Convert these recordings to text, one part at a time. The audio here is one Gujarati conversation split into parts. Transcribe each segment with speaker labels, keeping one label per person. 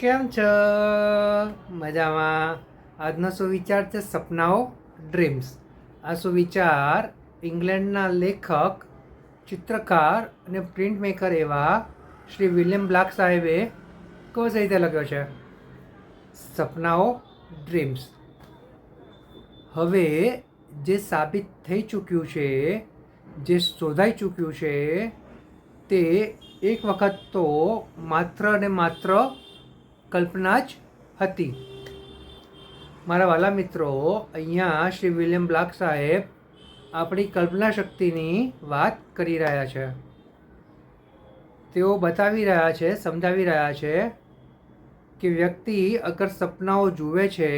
Speaker 1: કેમ છો? મજામાં. આજનો સુવિચાર છે સપનાઓ ડ્રીમ્સ આ સુવિચાર ઇંગ્લેન્ડના લેખક, ચિત્રકાર અને પ્રિન્ટ મેકર એવા શ્રી વિલિયમ બ્લાક સાહેબે કઈ રીતે લખ્યો છે? સપનાઓ ડ્રીમ્સ હવે જે સાબિત થઈ ચૂક્યું છે, જે શોધાઈ ચૂક્યું છે, તે એક વખત તો માત્ર ને માત્ર કલ્પના જ હતી. મારા વાલા મિત્રો, અહીંયા શ્રી વિલિયમ બ્લાક સાહેબ આપણી કલ્પના શક્તિની વાત કરી રહ્યા છે. તેઓ બતાવી રહ્યા છે, સમજાવી રહ્યા છે કે વ્યક્તિ અગર સપનાઓ જુએ છે,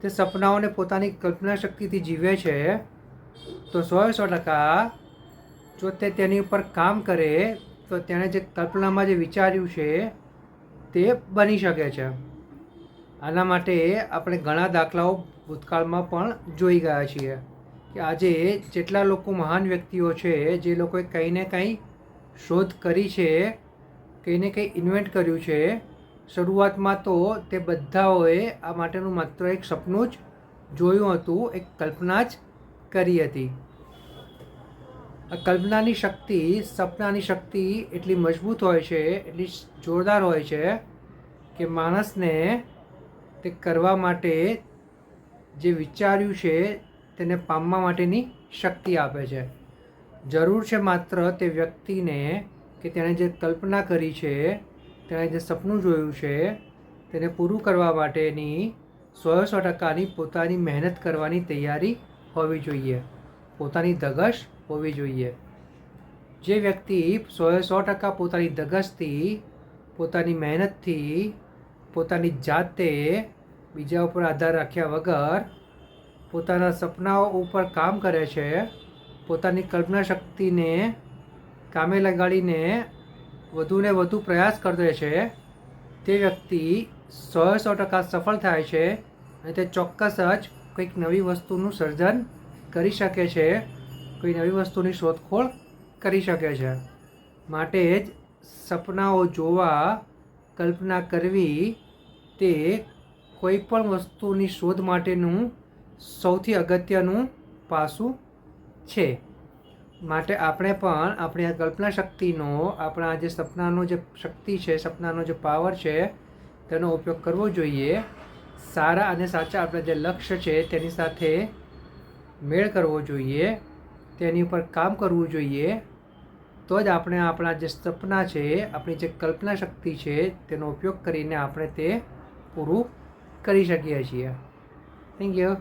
Speaker 1: તે સપનાઓને પોતાની કલ્પના શક્તિથી જીવે છે, તો સો સો ટકા જો તે તેની ઉપર કામ કરે, તો તેણે જે કલ્પનામાં જે વિચાર્યું છે તે બની શકે છે. આના માટે આપણે ઘણા દાખલાઓ ભૂતકાળમાં પણ જોઈ ગયા છીએ કે આજે જેટલા લોકો મહાન વ્યક્તિઓ છે, જે લોકોએ કંઈ ને કંઈ શોધ કરી છે, કંઈ ને કંઈ ઇન્વેન્ટ કર્યું છે, શરૂઆતમાં તો તે બધાઓએ આ માટેનું માત્ર એક સપનું જ જોયું હતું, એક કલ્પના જ કરી હતી. કલ્પનાની શક્તિ, સપનાની શક્તિ એટલી મજબૂત હોય છે, એટલી જોરદાર હોય છે કે માણસને તે કરવા માટે જે વિચાર્યું છે તેને પામવા માટેની શક્તિ આપે છે. જરૂર છે માત્ર તે વ્યક્તિને કે તેણે જે કલ્પના કરી છે, તેણે જે સપનું જોયું છે, તેને પૂરું કરવા માટેની સો સો ટકાની પોતાની મહેનત કરવાની તૈયારી હોવી જોઈએ. પોતાની ધગશ હોવી જોઈએ. જે વ્યક્તિ સોએ સો ટકા પોતાની ધગસથી પોતાની મહેનતથી, પોતાની જાતે બીજા ઉપર આધાર રાખ્યા વગર પોતાના સપનાઓ ઉપર કામ કરે છે, પોતાની કલ્પના શક્તિને કામે લગાડીને વધુને વધુ પ્રયાસ કરે છે, તે વ્યક્તિ સો સો ટકા સફળ થાય છે અને તે ચોક્કસ જ કંઈક નવી વસ્તુનું સર્જન કરી શકે છે. કોઈ નવી વસ્તુની શોધખોળ કરી શકે છે. માટે જ સપનાઓ જોવા કલ્પના કરવી તે કોઈ પણ વસ્તુની શોધ માટેનું સૌથી અગત્યનું પાસું છે. માટે આપણે પણ આપણી આ કલ્પના શક્તિનો, આપણા જે સપનાનો જે શક્તિ છે, સપનાનો જે પાવર છે, તેનો ઉપયોગ કરવો જોઈએ. સારા અને સાચા આપણા જે લક્ષ્ય છે, તેની સાથે મેળ કરવો જોઈએ. તેની ઉપર કામ કરવું જોઈએ, તો જ આપણે આપણા જે સપના છે, આપણી જે કલ્પના શક્તિ છે, તેનો ઉપયોગ કરીને આપણે તે પૂરું કરી શકીએ છીએ. Thank you